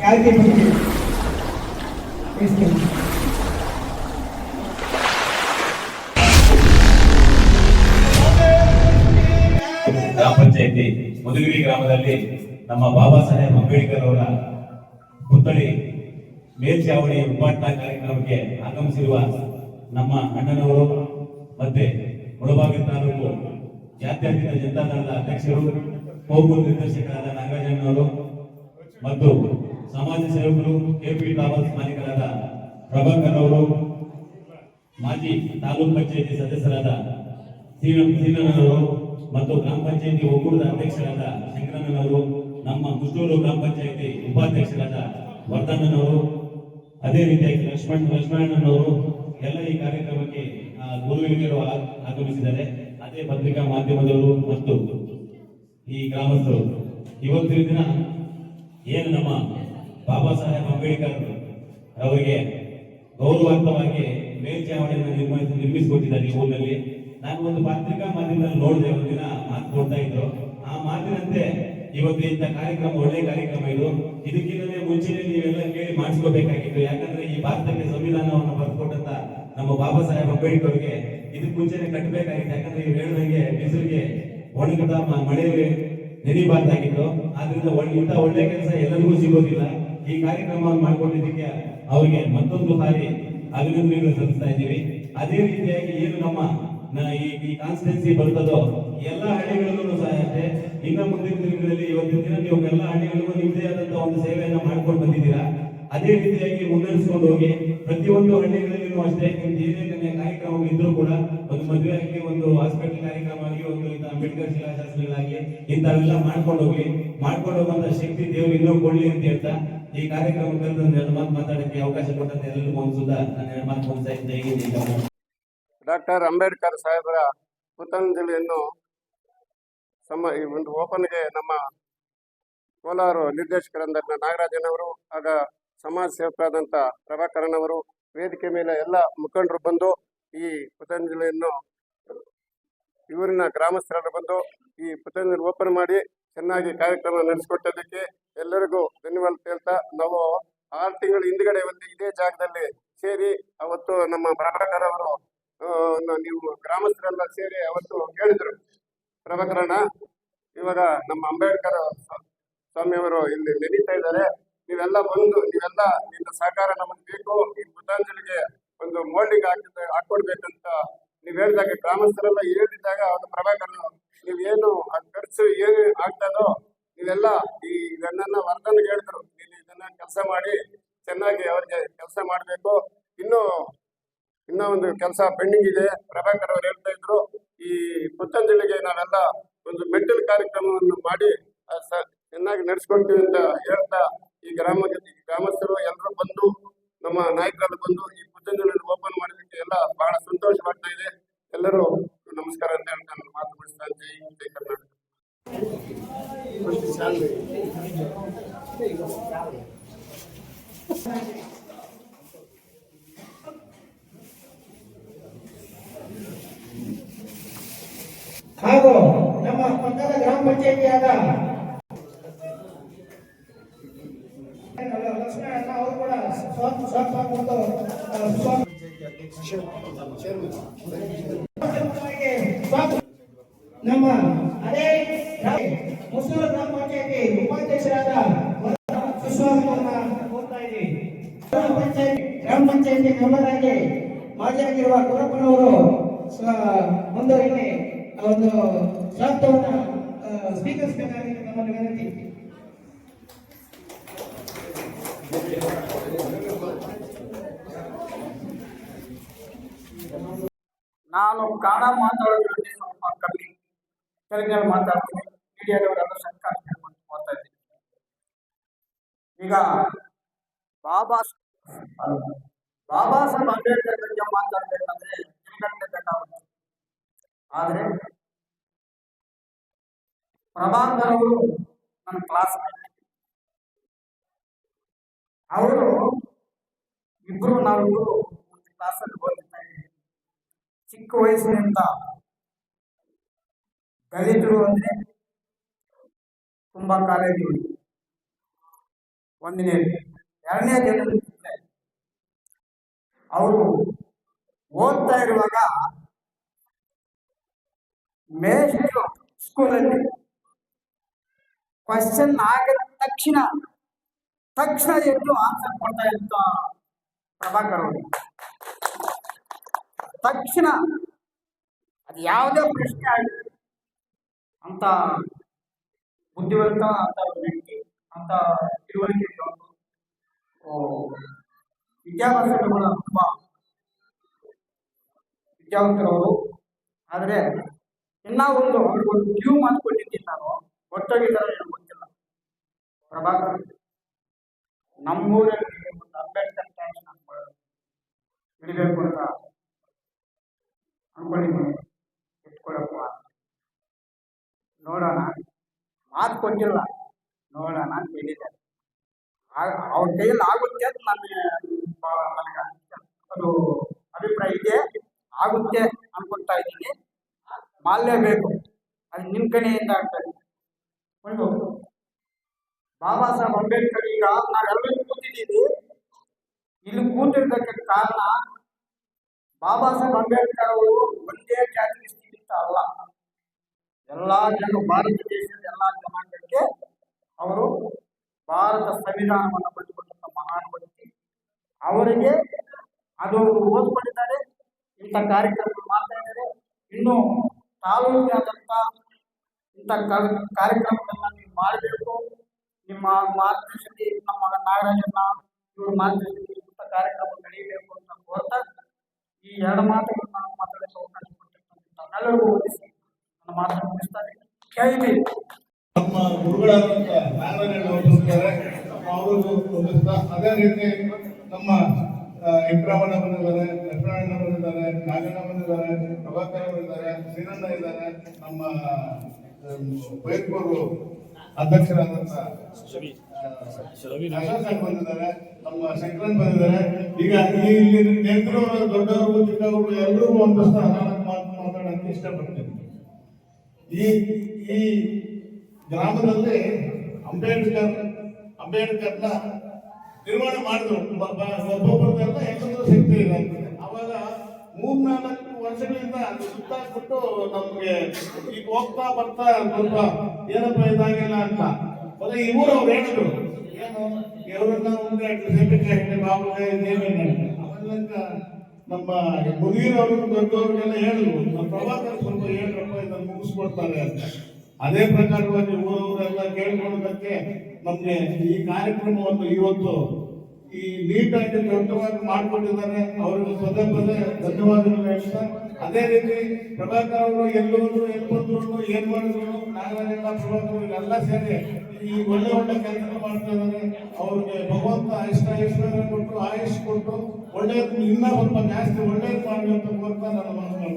ಯಾಕೆ ಗ್ರಾಮ ಪಂಚಾಯತಿ ಮುದುಗಿರಿ ಗ್ರಾಮದಲ್ಲಿ ನಮ್ಮ ಬಾಬಾ ಸಾಹೇಬ್ ಅಂಬೇಡ್ಕರ್ ಅವರ ಪುತ್ಥಳಿ ಮೇಲ್ಚಾವಣಿ ಉದ್ಘಾಟನಾ ಕಾರ್ಯಕ್ರಮಕ್ಕೆ ಆಗಮಿಸಿರುವ ನಮ್ಮ ಅಣ್ಣನವರು ಮತ್ತೆ ಮುಳಬಾಗಿಲು ತಾಲೂಕು ಜಾತ್ಯತೀತ ಜನತಾದಳದ ಅಧ್ಯಕ್ಷರು ಹೋಗುವ ನಿರ್ದೇಶಕರಾದ ನಾಗರಾಜಣ್ಣವರು ಮತ್ತು ಸಮಾಜ ಸೇವಕರು ಕೆಪಿ ಟ್ರಾವೆಲ್ಸ್ ಮಾಲೀಕರಾದ ಪ್ರಭಾಕರ್ ಅವರು ಮಾಜಿ ತಾಲೂಕ್ ಪಂಚಾಯತಿ ಸದಸ್ಯರಾದ ಶ್ರೀನವರು ಮತ್ತು ಗ್ರಾಮ ಪಂಚಾಯತಿ ಒಕ್ಕೂಟದ ಅಧ್ಯಕ್ಷರಾದ ಶಂಕರಣ್ಣನವರು ನಮ್ಮ ಕುಷ್ಟೂರು ಗ್ರಾಮ ಪಂಚಾಯತಿ ಉಪಾಧ್ಯಕ್ಷರಾದ ವರ್ಧಣ್ಣನವರು ಅದೇ ರೀತಿಯಾಗಿ ಲಕ್ಷ್ಮಣ್ ಲಕ್ಷ್ಮಣನವರು ಎಲ್ಲ ಈ ಕಾರ್ಯಕ್ರಮಕ್ಕೆ ಆ, ಗುರು ಹಿರಿಯರು ಆ- ಆಗಮಿಸಿದ್ದಾರೆ. ಅದೇ ಪತ್ರಿಕಾ ಮಾಧ್ಯಮದವರು ಮತ್ತು ಈ ಗ್ರಾಮಸ್ಥರು. ಇವತ್ತಿನ ದಿನ ಏನು ನಮ್ಮ ಬಾಬಾ ಸಾಹೇಬ್ ಅಂಬೇಡ್ಕರ್ ಅವರಿಗೆ ಗೌರವಾರ್ಥವಾಗಿ ಮೇಲ್ಚಾವಣಿಯನ್ನು ನಿರ್ಮಿಸಿ ನಿರ್ಮಿಸಿಕೊಟ್ಟಿದ್ದಾರೆ ಊರಿನಲ್ಲಿ. ನಾನು ಒಂದು ಪತ್ರಿಕಾ ಮಾಧ್ಯಮದಲ್ಲಿ ನೋಡಿದೆ ದಿನ ಮಾತು ಕೊಡ್ತಾ ಇದ್ರು. ಆ ಮಾತಿನಂತೆ ಇವತ್ತು ಇಂಥ ಕಾರ್ಯಕ್ರಮ, ಒಳ್ಳೆ ಕಾರ್ಯಕ್ರಮ ಇದು. ಇದಕ್ಕಿಂತಲೇ ಮುಂಚೆನೆ ನೀವೆಲ್ಲ ಕೇಳಿ ಮಾಡಿಸ್ಕೋಬೇಕಾಗಿತ್ತು. ಯಾಕಂದ್ರೆ ಈ ಭಾರತಕ್ಕೆ ಸಂವಿಧಾನವನ್ನು ಬರೆದುಕೊಟ್ಟಂತ ನಮ್ಮ ಬಾಬಾ ಸಾಹೇಬ್ ಅಂಬೇಡ್ಕರ್ ಅವರಿಗೆ ಇದಕ್ಕೆ ಮುಂಚೆನೆ ಕಟ್ಟಬೇಕಾಗಿತ್ತು. ಯಾಕಂದ್ರೆ ಇವ್ರು ಹೇಳಿದಂಗೆ ಬಿಸಿಲಿಗೆ ಒಣಗದ ಮಳೆಯಲ್ಲಿ ನೆನಿಬಾರ್ದಾಗಿತ್ತು ಆದ್ರಿಂದ ಇಂಥ ಒಳ್ಳೆ ಕೆಲಸ ಎಲ್ಲರಿಗೂ ಸಿಗೋದಿಲ್ಲ. ಈ ಕಾರ್ಯಕ್ರಮವನ್ನು ಮಾಡಿಕೊಂಡಿದ್ದಕ್ಕೆ ಅವರಿಗೆ ಮತ್ತೊಂದು ಬಾರಿ ಅಭಿನಂದನೆಗಳು ಸಲ್ಲಿಸ್ತಾ ಇದ್ದೀವಿ. ಅದೇ ರೀತಿಯಾಗಿ ಏನು ನಮ್ಮ ಈ ಕಾನ್ಸ್ಟಿಟ್ಯೂನ್ಸಿ ಬರ್ತದೋ ಎಲ್ಲ ಹಳ್ಳಿಗಳಲ್ಲೂ ಸಹ ಅಷ್ಟೇ. ಇನ್ನ ಮುಂದಿನ ದಿನಗಳಲ್ಲಿ ಇವತ್ತಿನ ದಿನ ನೀವು ಎಲ್ಲ ಹಳ್ಳಿಗಳಿಗೂ ನಿಮ್ಮದೇ ಆದಂತ ಒಂದು ಸೇವೆಯನ್ನು ಮಾಡ್ಕೊಂಡು ಬಂದಿದ್ದೀರಾ? ಅದೇ ರೀತಿಯಾಗಿ ಮುನ್ನಡೆಸಿಕೊಂಡು ಹೋಗಿ, ಪ್ರತಿಯೊಂದು ಹಳ್ಳಿಗಳಲ್ಲಿನೂ ಅಷ್ಟೇ ಏನೇ ಕಾರ್ಯಕ್ರಮ ಇದ್ರೂ ಕೂಡ ಒಂದು ಮದುವೆ ಆಗಲಿ ಒಂದು ಹಾಸ್ಪಿಟಲ್ ಕಾರ್ಯಕ್ರಮ ಆಗಲಿ ಒಂದು ಇಂಥ ಅಂಬೇಡ್ಕರ್ ಶಿಲಾಶಾಸ್ತ್ರಗಳಾಗಿ ಇಂಥವೆಲ್ಲ ಮಾಡ್ಕೊಂಡು ಹೋಗಿ ಮಾಡ್ಕೊಂಡು ಹೋಗುವಂತ ಶಕ್ತಿ ದೇವರು ಇನ್ನೂ ಕೊಡ್ಲಿ ಅಂತ ಹೇಳ್ತಾ, ಈ ಕಾರ್ಯಕ್ರಮದಲ್ಲಿ ಒಂದು ಎರಡು ಮಾತು ಮಾತಾಡಕ್ಕೆ ಅವಕಾಶ ಕೊಟ್ಟಂತ ಎಲ್ಲರಿಗೂ ಒಂದು ಸುಧಾ ನಾನು ಎರಡು ಮಾತು ಮುಗಿಸ್ತಾ ಡಾಕ್ಟರ್ ಅಂಬೇಡ್ಕರ್ ಸಾಹೇಬರ ಪುತಂಜಲಿಯನ್ನು ಸಮ, ಈ ಒಂದು ಓಪನ್ಗೆ ನಮ್ಮ ಕೋಲಾರ ನಿರ್ದೇಶಕರಂದ ನಾಗರಾಜನವರು ಆಗ ಸಮಾಜ ಸೇವಕರಾದಂಥ ಪ್ರಭಾಕರನ್ ಅವರು ವೇದಿಕೆ ಮೇಲೆ ಎಲ್ಲ ಮುಖಂಡರು ಬಂದು ಈ ಪತಂಜಲಿಯನ್ನು, ಇವರಿನ ಗ್ರಾಮಸ್ಥರೆಲ್ಲ ಬಂದು ಈ ಪತಂಜಲಿ ಓಪನ್ ಮಾಡಿ ಚೆನ್ನಾಗಿ ಕಾರ್ಯಕ್ರಮ ನಡೆಸಿಕೊಟ್ಟದಕ್ಕೆ ಎಲ್ಲರಿಗೂ ಧನ್ಯವಾದ ಹೇಳ್ತಾ ನಾವು ಆರು ತಿಂಗಳ ಹಿಂದ್ಗಡೆ ಒಂದು ಇದೇ ಜಾಗದಲ್ಲಿ ಸೇರಿ ಅವತ್ತು ನಮ್ಮ ಪ್ರಭಾಕರ್ ಅವರು ನೀವು ಗ್ರಾಮಸ್ಥರೆಲ್ಲ ಸೇರಿ ಅವತ್ತು ಹೇಳಿದ್ರು. ಪ್ರಭಾಕರಣ ಇವಾಗ ನಮ್ಮ ಅಂಬೇಡ್ಕರ್ ಸ್ವ- ಸ್ವಾಮಿಯವರು ಇಲ್ಲಿ ನಡೀತಾ ಇದ್ದಾರೆ. ನೀವೆಲ್ಲ ಬಂದು, ನೀವೆಲ್ಲ ನಿಮ್ಮ ಸಹಕಾರ ನಮಗೆ ಬೇಕು ಈ ಬುದ್ಧಾಂಜಲಿಗೆ ಒಂದು ಮೋಲ್ಡಿಂಗ್ ಹಾಕಿದ ಹಾಕೊಡ್ಬೇಕಂತ ನೀವ್ ಹೇಳಿದಾಗ ಗ್ರಾಮಸ್ಥರೆಲ್ಲ ಹೇಳಿದಾಗ ಅದು ಪ್ರಭಾಕರ್ ನೀವೇನು ಆ ಖರ್ಚು ಏನು ಆಗ್ತದೋ ನೀವೆಲ್ಲ ಈ ಇದನ್ನ ವರ್ಧನ್ ಹೇಳಿದ್ರು ನೀನು ಇದನ್ನ ಕೆಲಸ ಮಾಡಿ, ಚೆನ್ನಾಗಿ ಅವ್ರಿಗೆ ಕೆಲಸ ಮಾಡಬೇಕು. ಇನ್ನು, ಇನ್ನೂ ಒಂದು ಕೆಲಸ ಪೆಂಡಿಂಗ್ ಇದೆ. ಪ್ರಭಾಕರ್ ಅವರು ಹೇಳ್ತಾ ಇದ್ರು, ಈ ಪುತ್ತಂಜಲಿಗೆ ನಾವೆಲ್ಲ ಒಂದು ಮೆಂಟಲ್ ಕಾರ್ಯಕ್ರಮವನ್ನು ಮಾಡಿ ಚೆನ್ನಾಗಿ ನಡೆಸ್ಕೊಂತೀವಿ ಅಂತ ಹೇಳ್ತಾ ಈ ಗ್ರಾಮ ಗ್ರಾಮಸ್ಥರು ಎಲ್ಲರೂ ಬಂದು ನಮ್ಮ ನಾಯಕರಾದ ಬಂದು ಈ ಪುತ್ತಂಜಲಿಯನ್ನು ಓಪನ್ ಮಾಡಿದಕ್ಕೆ ಎಲ್ಲ ಬಹಳ ಸಂತೋಷವಾಗ್ತಾ ಇದೆ. ಎಲ್ಲರೂ ನಮಸ್ಕಾರ ಅಂತ ಹೇಳಿ ನಾನು ಮಾತು ಮುಗಿಸ್ತಾ ಜೈ ಜೈ ಕರ್ನಾಟಕ. ಹಾಗೂ ನಮ್ಮ ಪಕ್ಕದ ಗ್ರಾಮ ಪಂಚಾಯತಿಯಾದ ನಮ್ಮ ಅದೇ ಮುಸ್ಲಿಂ ಗ್ರಾಮ ಪಂಚಾಯತಿ ಉಪಾಧ್ಯಕ್ಷರಾದ ಕೋರ್ತಾ ಇದ್ದೀವಿ. ಗ್ರಾಮ ಪಂಚಾಯತಿ ಗ್ರಾಮ ಪಂಚಾಯತಿ ಮೆಂಬರಾಗಿ ಮಾಜಿಯಾಗಿರುವ ಗುರಪ್ಪನವರು ಒಂದು ಇಲ್ಲಿ ಒಂದು ಸ್ವಾಗತವನ್ನ ಸ್ವೀಕರಿಸಬೇಕಾಗಿದೆ ನಮ್ಮನ್ನು ವಿನಂತಿ ನಾನು ಕನ್ನಡ ಮಾತಾಡೋದ್ರಲ್ಲಿ ಸ್ವಲ್ಪ ಕಮ್ಮಿ ತೆಲುಗಿನಲ್ಲಿ ಮಾತಾಡ್ತೀನಿ ಮೀಡಿಯಾದವರೆಲ್ಲ ಸರ್ಕಾರ ಮಾಡ್ತಾ ಇದ್ದೀನಿ ಈಗ ಬಾಬಾ ಬಾಬಾ ಸಾಹೇಬ್ ಅಂಬೇಡ್ಕರ್ ಬಗ್ಗೆ ಮಾತಾಡ್ಬೇಕಂದ್ರೆ ತಿರುಗಂಟೆ ಬೇಕಾಗುತ್ತೆ ಆದ್ರೆ ಪ್ರಭಾಕರ್ ಅವರು ನನ್ನ ಕ್ಲಾಸ್ ಅವರು ಇಬ್ರು ನಾವಿಬ್ರು ಒಂದು ಕ್ಲಾಸಲ್ಲಿ ಓದಿರ್ತಾ ಇದ್ದೀವಿ ಚಿಕ್ಕ ವಯಸ್ಸಿನಿಂದ ದಲಿತರು ಅಂದ್ರೆ ತುಂಬಾ ಕಾಲೇಜು ಒಂದನೇದು ಎರಡನೇದು ಏನಂದ್ರೆ ಅವರು ಓದ್ತಾ ಇರುವಾಗ ಮೇಷ್ಟ್ರು ಸ್ಕೂಲಲ್ಲಿ ಕ್ವಶನ್ ಆಗಿದ ತಕ್ಷಣ ತಕ್ಷಣ ಎದ್ದು ಆನ್ಸರ್ ಕೊಡ್ತಾ ಇದ್ದ ಪ್ರಭಾಕರ್ ಅವರು ತಕ್ಷಣ ಅದು ಯಾವುದೇ ಪ್ರಶ್ನೆ ಆಗಲಿ ಅಂತ ಬುದ್ಧಿವಂತ ಅಂತ ವ್ಯಕ್ತಿ, ಅಂತ ತಿಳುವಳಿಕೆ ವಿದ್ಯಾಭ್ಯಾಸಗಳ ತುಂಬ ವಿದ್ಯಾವಂತರವರು. ಆದರೆ ಇನ್ನ ಒಂದು ಅವ್ರಿಗೊಂದು ಕ್ಯೂ ಮಾತು ಕೊಟ್ಟಿದ್ದೀನಿ ನಾನು ಗೊತ್ತಾಗಿದ್ದಾರೆ ಏನೋ ಗೊತ್ತಿಲ್ಲ. ಪ್ರಭಾಕರ್, ನಮ್ಮೂರಲ್ಲಿ ಒಂದು ಅಂಬೇಡ್ಕರ್ ಟ್ಯಾಕ್ಸ್ ಇಡಬೇಕು ಅಂತ ಅನ್ಕೊಂಡಿದ್ದೀನಿ ಇಟ್ಕೊಳಪ್ಪ ನೋಡೋಣ ಮಾತು ಕೊಟ್ಟಿಲ್ಲ. ನೋಡೋಣ ಅಂತ ಹೇಳಿದ್ದಾರೆ ಅವ್ರ ಕೈಯಲ್ಲಿ ಆಗುತ್ತೆ ಅಂತ ನನ್ನ ನನಗೆ ಅದು ಅಭಿಪ್ರಾಯ ಇದೆ. ಆಗುತ್ತೆ ಅನ್ಕೊಳ್ತಾ ಇದ್ದೀನಿ. ಮಾಡಲೇಬೇಕು ಅದು ನಿಮ್ಮ ಕಡೆಯಿಂದ ಆಗ್ತದೆ ಒಂದು, ಬಾಬಾ ಸಾಹೇಬ್ ಅಂಬೇಡ್ಕರ್ ಈಗ ನಾವೆಲ್ಲರೂ ಕೂತಿದ್ದೀವಿ. ಇಲ್ಲಿ ಕೂತಿರ್ದಕ್ಕೆ ಕಾರಣ, ಬಾಬಾ ಸಾಹೇಬ್ ಅಂಬೇಡ್ಕರ್ ಅವರು ಒಂದೇ ಜಾತಿಗೆ ಸೀಮಿತ ಅಲ್ಲ. ಎಲ್ಲಾ ಜನ ಭಾರತ ದೇಶದ ಎಲ್ಲ ಜನಾಂಗಕ್ಕೆ ಅವರು ಭಾರತ ಸಂವಿಧಾನವನ್ನು ಬರೆದುಕೊಟ್ಟಂತ ಮಹಾನ್ ವ್ಯಕ್ತಿ. ಅವರಿಗೆ ಅದು ಓದ್ಕೊಂಡಿದ್ದಾರೆ. ಇಂಥ ಕಾರ್ಯಕ್ರಮ ಮಾಡ್ತಾ ಇದ್ದಾರೆ. ಇನ್ನು ತಾಲೂಕಿನಾದಂಥ ಇಂಥ ಕಾರ್ಯಕ್ರಮಗಳನ್ನ ನೀವು ಮಾಡಬೇಕು. ನಿಮ್ಮ ಮಾರ್ಗದರ್ಶನದಲ್ಲಿ ನಮ್ಮ ನಾಗರಾಜನ್ನ ಇವರು ಮಾರ್ಗದರ್ಶನದಲ್ಲಿ ಇಂಥ ಕಾರ್ಯಕ್ರಮ ನಡೀಬೇಕು ಅಂತ ಕೋರ್ತಾ ಈ ಎರಡು ಮಾತುಗಳನ್ನು ನಾನು ಮಾತಾಡಕ್ಕೆ ಅವಕಾಶ ಕೊಟ್ಟಿರ್ತಕ್ಕಂಥ ನನ್ನ ಮಾತನ್ನು ಮುಗಿಸ್ತಾರೆ ಭೀಮ್ ನಮ್ಮ ಗುರುಗಳಾದಂತ ಅವರು ಅದೇ ರೀತಿ ನಮ್ಮ ಇಂಕ್ರಮಣ ಬಂದಿದ್ದಾರೆ ಲಕ್ಷ್ಮಣ ಬಂದಿದ್ದಾರೆ ನಾಗಣ್ಣ ಬಂದಿದ್ದಾರೆ ಪ್ರಭಾಕರ ಬಂದಿದ್ದಾರೆ ಶ್ರೀನಂದ ಇದ್ದಾರೆ ನಮ್ಮ ಬೈರ್ಕೂರು ಅಧ್ಯಕ್ಷರಾದಂತ ಬಂದಿದ್ದಾರೆ ನಮ್ಮ ಶಂಕರನ್ ಬಂದಿದ್ದಾರೆ ಈಗ ಇಲ್ಲಿ ನೆಂಟರವರು ದೊಡ್ಡವರು ಚಿಕ್ಕವರು ಎಲ್ಲರಿಗೂ ಒಂದಷ್ಟು ಮಾತು ಇಷ್ಟ ಇಷ್ಟಪಡ್ತೀನಿ ಈ ಈ ಗ್ರಾಮದಲ್ಲಿ ಅಂಬೇಡ್ಕರ್, ಅಂಬೇಡ್ಕರ್ನ ನಿರ್ಮಾಣ ಮಾಡಿದ್ರು. ಒಬ್ಬೊಬ್ಬರದೆಲ್ಲ ಹೆಸರು ಸಿಗ್ತಿಲ್ಲ ಅವಾಗ ಮೂರ್ನಾಲ್ಕು ವರ್ಷಗಳಿಂದ ಸುತ್ತಾಕ್ಬಿಟ್ಟು ನಮ್ಗೆ ಈಗ ಹೋಗ್ತಾ ಬರ್ತಾ ಸ್ವಲ್ಪ ಏನಪ್ಪ ಇದಾಗಿಲ್ಲ ಅಂತ. ಅದೇ ಇವರು ಅವ್ರು ಹೇಳಿದ್ರು. ಏನು ಇವರನ್ನ ಮುಂದೆ ಹೆಣ್ಣು ಬಾಬುಗೆ ದೇವೇನ ನಮ್ಮ ಮುಗಿರೋರು ದೊಡ್ಡವ್ರಿಗೆಲ್ಲ ಹೇಳಿದ್ರು. ನಮ್ಮ ಪ್ರಭಾಕರ್ ಸ್ವಲ್ಪ ಹೇಳ್ರಪ್ಪ ಮುಗಿಸ್ಕೊಡ್ತಾರೆ ಅಂತ. ಅದೇ ಪ್ರಕಾರವಾಗಿ ಊರವರೆಲ್ಲ ಕೇಳ್ಕೊಳ್ಳೋದಕ್ಕೆ ನಮಗೆ ಈ ಕಾರ್ಯಕ್ರಮವನ್ನು ಇವತ್ತು ಈ ನೀಟಾಗಿ ದೊಡ್ಡವಾಗಿ ಮಾಡಿಕೊಂಡಿದ್ದಾರೆ. ಅವರಿಗೆ ಪದೇ ಪದೇ ಧನ್ಯವಾದಗಳು ಹೇಳ್ತಾ, ಅದೇ ರೀತಿ ಪ್ರಭಾಕರ್ ಅವರು ಎಲ್ಲೋದ್ರು ಎಲ್ಲಿ ಬಂದ್ರು ಏನ್ ಮಾಡಿದ್ರು ನಾಗರಾಜಣ್ಣ, ಪ್ರಭಾಕರ್ ಎಲ್ಲ ಸೇರಿ ಈ ಒಳ್ಳೆ ಒಳ್ಳೆ ಕೆಲಸ ಮಾಡ್ತಾ ಇದ್ದಾರೆ. ಅವ್ರಿಗೆ ಭಗವಂತ ಇಷ್ಟ ಐಶ್ವರ್ಯ ಕೊಟ್ಟು, ಆಯುಷ್ ಕೊಟ್ಟು ಒಳ್ಳೆಯದು ಇನ್ನೂ ಸ್ವಲ್ಪ ಜಾಸ್ತಿ ಒಳ್ಳೇದು ಮಾಡಲಿ ಅಂತ ಕೋರ್ತಾ ನನ್ನ ಮಾತನ್ನು